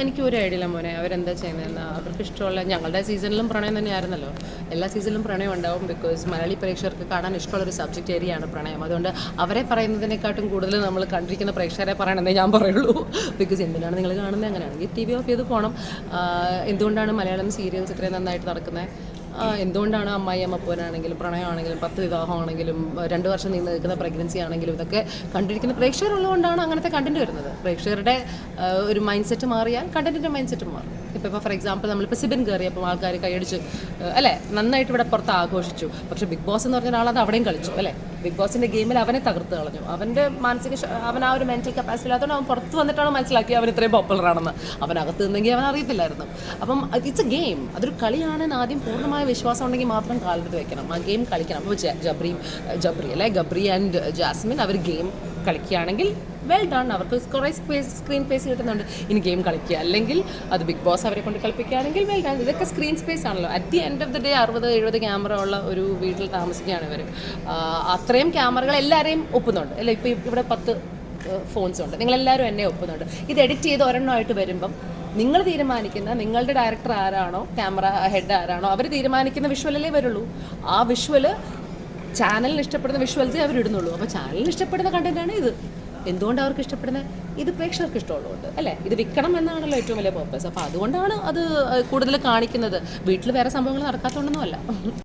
എനിക്ക് ഒരു ഐഡിയ ഇല്ല മോനെ. അവരെന്താ ചെയ്യുന്നതെന്ന്. അവർക്ക് ഇഷ്ടമുള്ള ഞങ്ങളുടെ സീസണിലും പ്രണയം തന്നെയായിരുന്നല്ലോ. എല്ലാ സീസണിലും പ്രണയം ഉണ്ടാവും ബിക്കോസ് മലയാളി പ്രേക്ഷകർക്ക് കാണാൻ ഇഷ്ടമുള്ള ഒരു സബ്ജക്റ്റ് ഏരിയയാണ് പ്രണയം. അതുകൊണ്ട് അവരെ പറയുന്നതിനെക്കാട്ടും കൂടുതൽ നമ്മൾ കണ്ടിരിക്കുന്ന പ്രേക്ഷകരെ പറയണമെന്നേ ഞാൻ പറയുള്ളൂ. ബിക്കോസ് എന്തിനാണ് നിങ്ങൾ കാണുന്നത്? അങ്ങനെയാണെങ്കിൽ ടി വി ഓഫ് ചെയ്ത് പോകണം എന്തുകൊണ്ടാണ് മലയാളം സീരിയൽസ് ഇത്രയും നന്നായിട്ട് നടക്കുന്നത്? എന്തുകൊണ്ടാണ് അമ്മായി അമ്മപ്പോനാണെങ്കിലും പ്രണയമാണെങ്കിലും പത്ത് വിവാഹമാണെങ്കിലും രണ്ട് വർഷം നീണ്ടു നിൽക്കുന്ന പ്രഗ്നൻസി ആണെങ്കിലും ഇതൊക്കെ കണ്ടിരിക്കുന്ന പ്രേക്ഷകരുള്ളതുകൊണ്ടാണ് അങ്ങനത്തെ കണ്ടന്റ് വരുന്നത്. പ്രേക്ഷകരുടെ ഒരു മൈൻഡ് സെറ്റ് മാറിയാൽ കണ്ടന്റിന്റെ മൈൻഡ് സെറ്റ് മാറും. ഇപ്പോൾ ഇപ്പോൾ ഫോർ എക്സാമ്പിൾ നമ്മളിപ്പോൾ സിബിൻ കയറിയപ്പോൾ ആൾക്കാർ കൈയടിച്ച് അല്ലേ? നന്നായിട്ട് ഇവിടെ പുറത്ത് ആഘോഷിച്ചു പക്ഷേ ബിഗ് ബോസ് എന്ന് പറഞ്ഞ ഒരാളത് അവിടെയും കളിച്ചു അല്ലേ? ബിഗ് ബോസിന്റെ ഗെയിമിൽ അവനെ തകർത്ത് കളഞ്ഞു. അവന്റെ മാനസിക അവൻ ആ ഒരു മെന്റൽ കപ്പാസിറ്റി ഇല്ലാത്തതുകൊണ്ട് അവൻ പുറത്ത് വന്നിട്ടാണ് മനസ്സിലാക്കി അവൻ ഇത്രയും പോപ്പുലർ ആണെന്ന്. അവൻ അകത്ത് നിന്നെങ്കിൽ അവൻ അറിയത്തില്ലായിരുന്നു. അപ്പം ഇറ്റ്സ് എ ഗെയിം അതൊരു കളിയാണെന്ന് ആദ്യം പൂർണമായ വിശ്വാസം ഉണ്ടെങ്കിൽ മാത്രം കാലെടുത്ത് വെക്കണം. ആ ഗെയിം കളിക്കണം. അപ്പോൾ ജബ്രി ജബ്രി അല്ലെ? ഗബ്രി ആൻഡ് ജാസ്മിൻ അവർ ഗെയിം കളിക്കുകയാണെങ്കിൽ വെൽ ഡൺ അവർക്ക് കുറേ സ്പേസ് സ്ക്രീൻ സ്പേസ് കിട്ടുന്നുണ്ട്. ഇനി ഗെയിം കളിക്കുക. അല്ലെങ്കിൽ അത് ബിഗ് ബോസ് അവരെ കൊണ്ട് കളിപ്പിക്കുകയാണെങ്കിൽ വെൽ ഡൺ ഇതൊക്കെ സ്ക്രീൻ സ്പേസ് ആണല്ലോ. At the end of the day അറുപത് എഴുപത് ക്യാമറ ഉള്ള ഒരു വീട്ടിൽ താമസിക്കുകയാണ് ഇവർ അത്രയും ക്യാമറകൾ എല്ലാവരെയും ഒപ്പുന്നുണ്ട്. അല്ലേ? ഇപ്പോൾ ഇവിടെ പത്ത് ഫോൺസ് ഉണ്ട്. നിങ്ങളെല്ലാവരും എന്നെ ഒപ്പുന്നുണ്ട്. ഇത് എഡിറ്റ് ചെയ്ത് ഒരെണ്ണമായിട്ട് വരുമ്പം നിങ്ങൾ തീരുമാനിക്കുന്ന നിങ്ങളുടെ ഡയറക്ടർ ആരാണോ? ക്യാമറ ഹെഡ് ആരാണോ? അവർ തീരുമാനിക്കുന്ന വിഷ്വലല്ലേ വരുള്ളൂ. ആ വിഷ്വൽ ചാനലിന് ഇഷ്ടപ്പെടുന്ന വിഷ്വൽസേ അവർ ഇടുന്നുള്ളൂ. അപ്പോൾ ചാനലിന് ഇഷ്ടപ്പെടുന്ന കണ്ടന്റാണ് ഇത്. എന്തുകൊണ്ട് അവർക്ക് ഇഷ്ടപ്പെടുന്നത്? ഇത് പ്രേക്ഷകർക്ക് ഇഷ്ടമുള്ളതുകൊണ്ട് അല്ലേ? ഇത് വിൽക്കണം എന്നാണല്ലോ ഏറ്റവും വലിയ പർപ്പസ് അപ്പോൾ അതുകൊണ്ടാണ് അത് കൂടുതൽ കാണിക്കുന്നത്. വീട്ടിൽ വേറെ സംഭവങ്ങൾ നടക്കാത്തതുകൊണ്ടൊന്നും അല്ല